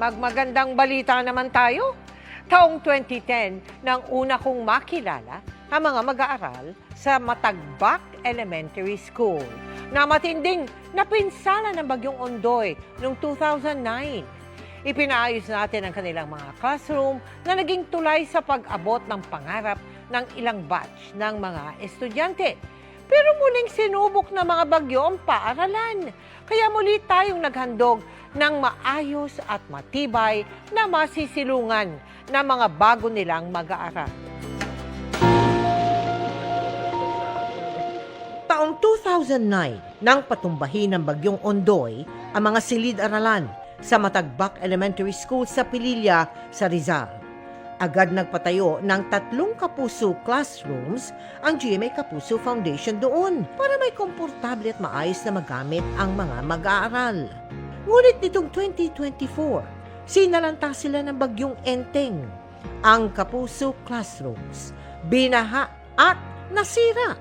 magmagandang balita naman tayo. Taong 2010 nang una kong makilala ang mga mag-aaral sa Matagbak Elementary School na matinding napinsala ng Bagyong Ondoy noong 2009. Ipinaayos natin ang kanilang mga classroom na naging tulay sa pag-abot ng pangarap ng ilang batch ng mga estudyante. Pero muling sinubok ng mga bagyo ang paaralan. Kaya muli tayong naghandog ng maayos at matibay na masisilungan ng mga bago nilang mag-aaral. Taong 2009, nang patumbahin ng bagyong Ondoy ang mga silid-aralan sa Matagbak Elementary School sa Pililla, sa Rizal. Agad nagpatayo ng tatlong Kapuso classrooms ang GMA Kapuso Foundation doon para may komportable at maayos na magamit ang mga mag-aaral. Ngunit nitong 2024, sinalanta sila ng bagyong Enteng. Ang Kapuso classrooms, binaha at nasira.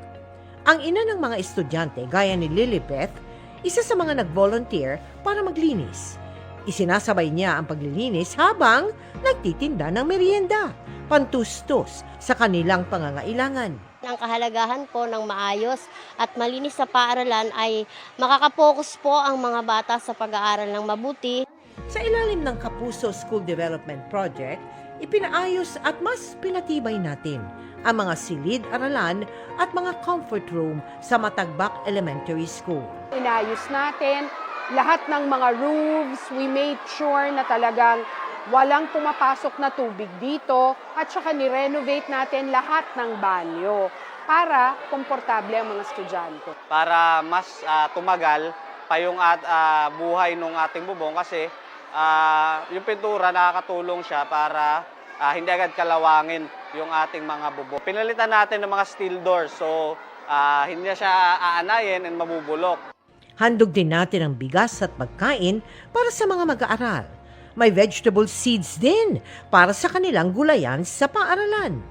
Ang ina ng mga estudyante gaya ni Lilibeth, isa sa mga nag-volunteer para maglinis. Isinasabay niya ang paglilinis habang nagtitinda ng merienda, pantustos sa kanilang pangangailangan. Ang kahalagahan po ng maayos at malinis sa paaralan ay makakapokus po ang mga bata sa pag-aaral ng mabuti. Sa ilalim ng Kapuso School Development Project, ipinaayos at mas pinatibay natin ang mga silid-aralan at mga comfort room sa Matagbak Elementary School. inayos natin lahat ng mga roofs. We made sure na talagang walang pumapasok na tubig dito at saka ni-renovate natin lahat ng banyo para komportable ang mga estudyante. para mas ah, tumagal pa yung at, ah, buhay ng ating bubong kasi ah, yung pintura nakakatulong siya para ah, hindi agad kalawangin yung ating mga bubong. Pinalitan natin ng mga steel doors so ah, hindi na siya aanayin and mabubulok. Handog din natin ang bigas at pagkain para sa mga mag-aaral. May vegetable seeds din para sa kanilang gulayan sa paaralan.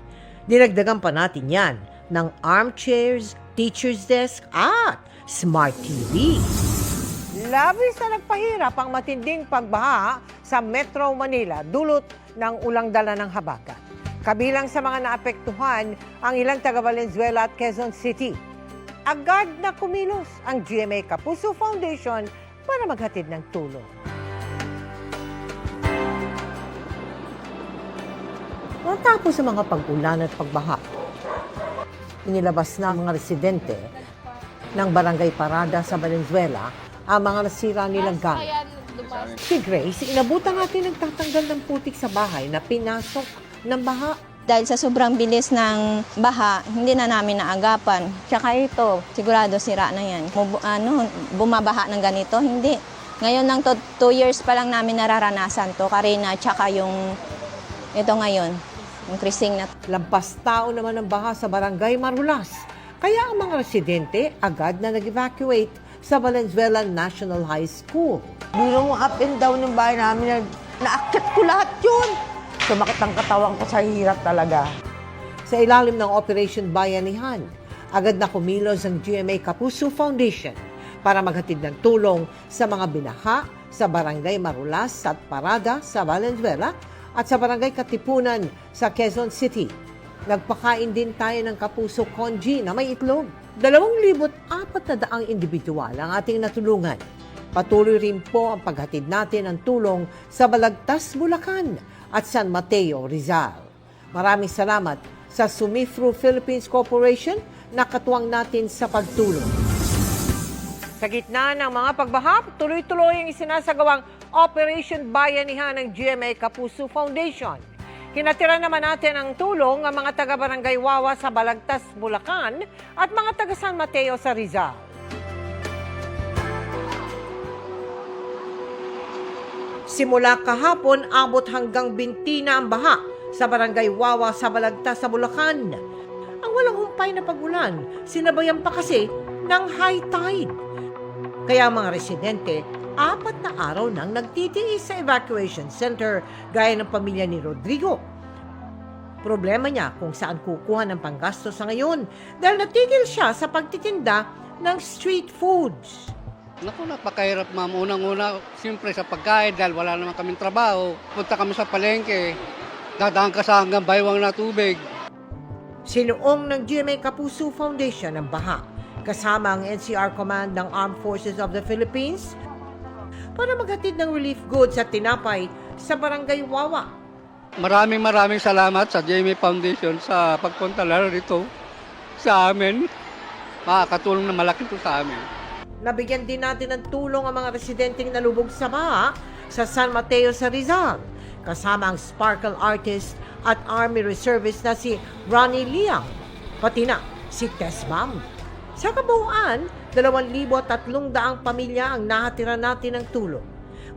Dinagdagan pa natin yan ng armchairs, teacher's desk at smart TV. Labis na nagpahirap ang matinding pagbaha sa Metro Manila dulot ng ulang dala ng habagat. Kabilang sa mga naapektuhan ang ilang taga Valenzuela at Quezon City. Agad na kumilos ang GMA Kapuso Foundation para maghatid ng tulong. Matapos sa mga pag-ulan at pagbaha, inilabas na mga residente ng Barangay Parada sa Valenzuela ang mga nasira nilang gamit. Si Grace, inabutan natin nagtatanggal ng putik sa bahay na pinasok ng baha. Dahil sa sobrang bilis ng baha, hindi na namin naagapan. Tsaka ito, sigurado sira na yan. Mubu- ano, bumabaha ng ganito, hindi. Ngayon lang to, two years pa lang namin nararanasan to, Karina, tsaka yung, ito ngayon, yung krising na Lampas tao naman ang baha sa Barangay Marulas. Kaya ang mga residente agad na nag-evacuate sa Valenzuela National High School. Biro mo up and down ng bahay namin, na- naakit ko lahat yun. Sumakit ang katawan ko sa hirap talaga. Sa ilalim ng Operation Bayanihan, agad na kumilos ang GMA Kapuso Foundation para maghatid ng tulong sa mga binaha sa Barangay Marulas at Parada sa Valenzuela at sa Barangay Katipunan sa Quezon City. Nagpakain din tayo ng Kapuso Konji na may itlog. Dalawang libot apat na daang individual ang ating natulungan. Patuloy rin po ang paghatid natin ng tulong sa Balagtas, Bulacan at San Mateo, Rizal. Maraming salamat sa Sumifru Philippines Corporation na katuwang natin sa pagtulong. Sa gitna ng mga pagbaha, tuloy-tuloy ang isinasagawang Operation Bayanihan ng GMA Kapuso Foundation. Kinatira naman natin ang tulong ang mga taga-barangay Wawa sa Balagtas, Bulacan at mga taga San Mateo sa Rizal. Simula kahapon, abot hanggang binti na ang baha sa barangay Wawa sa Balagtas sa Bulacan. Ang walang humpay na pagulan, sinabayan pa kasi ng high tide. Kaya ang mga residente, apat na araw nang nagtitiis sa evacuation center gaya ng pamilya ni Rodrigo. Problema niya kung saan kukuha ng panggasto sa ngayon dahil natigil siya sa pagtitinda ng street foods. Naku, napakahirap ma'am. Unang-una, siyempre sa pagkain dahil wala naman kaming trabaho. Punta kami sa palengke. Dadaan ka sa hanggang baywang na tubig. Sinuong ng GMA Kapuso Foundation ang baha kasama ang NCR Command ng Armed Forces of the Philippines para maghatid ng relief goods at tinapay sa Barangay Wawa. Maraming maraming salamat sa JMA Foundation sa pagpunta lalo dito sa amin. Makakatulong na malaki ito sa amin. Nabigyan din natin ng tulong ang mga residenteng nalubog sa baha sa San Mateo sa Rizal kasama ang sparkle artist at Army Reservist na si Ronnie Liang pati na si Tess Bam. Sa kabuuan, 2,300 pamilya ang nahatira natin ng tulong.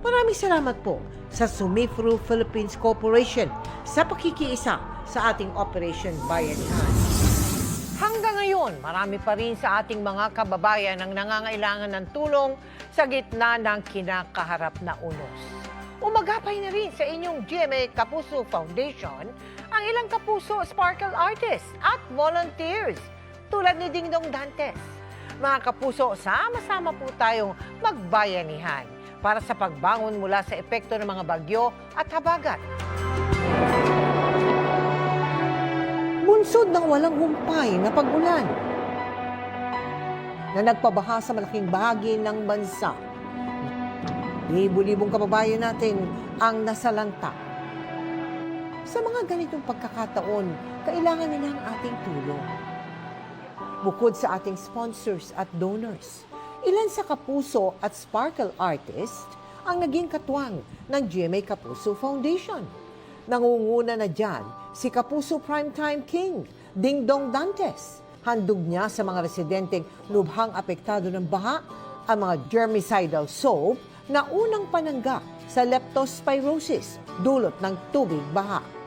Maraming salamat po sa Sumifru Philippines Corporation sa pakikiisa sa ating Operation Bayanihan. Hanggang ngayon, marami pa rin sa ating mga kababayan ang nangangailangan ng tulong sa gitna ng kinakaharap na unos. Umagapay na rin sa inyong GMA Kapuso Foundation ang ilang Kapuso Sparkle Artists at volunteers tulad ni Dingdong Dantes. Mga Kapuso, sama-sama po tayong magbayanihan para sa pagbangon mula sa epekto ng mga bagyo at habagat. Bunsod ng walang humpay na pag-ulan na nagpabaha sa malaking bahagi ng bansa. Libo-libong kababayan natin ang nasalanta. Sa mga ganitong pagkakataon, kailangan nila ang ating tulong. Bukod sa ating sponsors at donors, ilan sa Kapuso at Sparkle Artist ang naging katuwang ng GMA Kapuso Foundation. Nangunguna na dyan si Kapuso Primetime King, Ding Dong Dantes. Handog niya sa mga residenteng lubhang apektado ng baha ang mga germicidal soap na unang panangga sa leptospirosis, dulot ng tubig baha.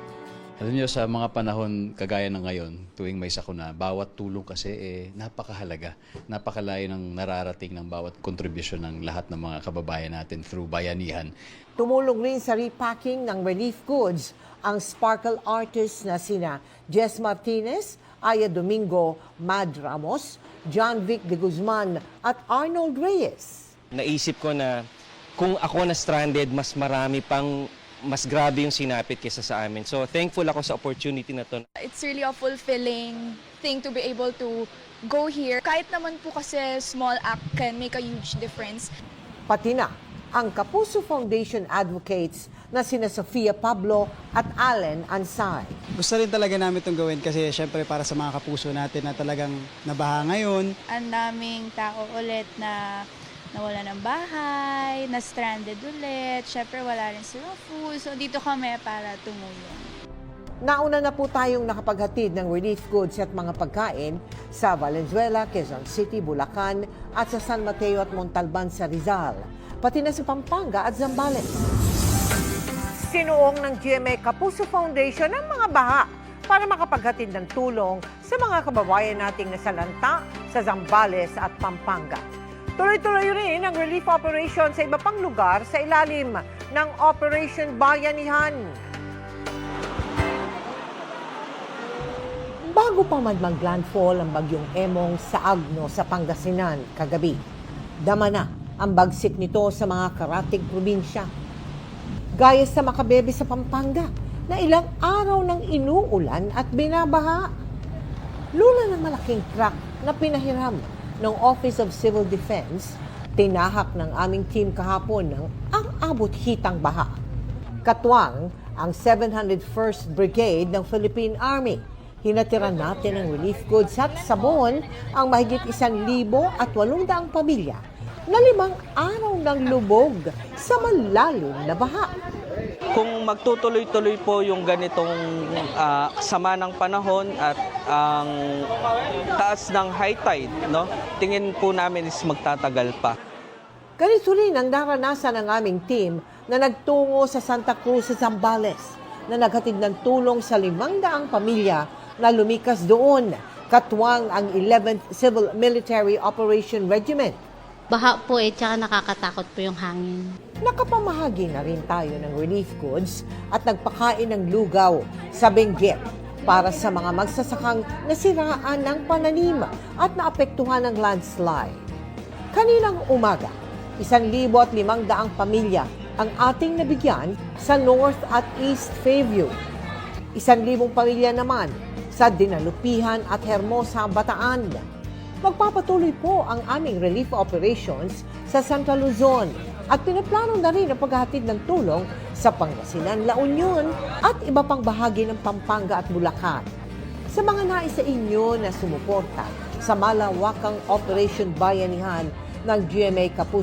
Alam niyo, sa mga panahon kagaya ng ngayon, tuwing may sakuna, bawat tulong kasi eh, napakahalaga. Napakalayo ng nararating ng bawat kontribusyon ng lahat ng mga kababayan natin through bayanihan. Tumulong rin sa repacking ng relief goods ang sparkle artists na sina Jess Martinez, Aya Domingo, Mad Ramos, John Vic de Guzman at Arnold Reyes. naisip ko na kung ako na stranded, mas marami pang mas grabe yung sinapit kaysa sa amin. So thankful ako sa opportunity na to. It's really a fulfilling thing to be able to go here. Kahit naman po kasi small act can make a huge difference. Pati na ang Kapuso Foundation advocates na sina Sofia Pablo at Allen Ansay. Gusto rin talaga namin itong gawin kasi syempre para sa mga kapuso natin na talagang nabaha ngayon. Ang daming tao ulit na nawala ng bahay, na stranded ulit. Syempre wala rin silang food. So dito kami para tumulong. Nauna na po tayong nakapaghatid ng relief goods at mga pagkain sa Valenzuela, Quezon City, Bulacan at sa San Mateo at Montalban sa Rizal, pati na sa Pampanga at Zambales. Sinuong ng GMA Kapuso Foundation ang mga baha para makapaghatid ng tulong sa mga kababayan nating nasalanta sa Zambales at Pampanga. Tuloy-tuloy rin ang relief operation sa iba pang lugar sa ilalim ng Operation Bayanihan. Bago pa man mag-landfall ang bagyong Emong sa Agno sa Pangasinan kagabi, dama na ang bagsik nito sa mga karatig probinsya. Gaya sa Makabebe sa Pampanga na ilang araw ng inuulan at binabaha. Lula ng malaking truck na pinahiram ng Office of Civil Defense, tinahak ng aming team kahapon ng ang abot hitang baha. Katwang ang 701st Brigade ng Philippine Army. Hinatiran natin ng relief goods at sabon ang mahigit isang libo at walong pamilya na limang araw ng lubog sa malalim na baha. Kung magtutuloy-tuloy po yung ganitong ah, sama ng panahon at ang taas ng high tide, no? Tingin po namin is magtatagal pa. Ganito rin ang naranasan ng aming team na nagtungo sa Santa Cruz sa Zambales na naghatid ng tulong sa limang daang pamilya na lumikas doon. Katwang ang 11th Civil Military Operation Regiment. Baha po eh, tsaka nakakatakot po yung hangin. Nakapamahagi na rin tayo ng relief goods at nagpakain ng lugaw sa Benguet para sa mga magsasakang nasiraan ng pananim at naapektuhan ng landslide. Kaninang umaga, Isan libo at limang daang pamilya ang ating nabigyan sa North at East Fairview. Isan libong pamilya naman sa Dinalupihan at Hermosa, Bataan. Magpapatuloy po ang aming relief operations sa Central Luzon at pinaplano na rin ang paghahatid ng tulong sa Pangasinan, La Union at iba pang bahagi ng Pampanga at Bulacan. Sa mga nais sa inyo na sumuporta sa malawakang Operation Bayanihan ng GMA Kapuso,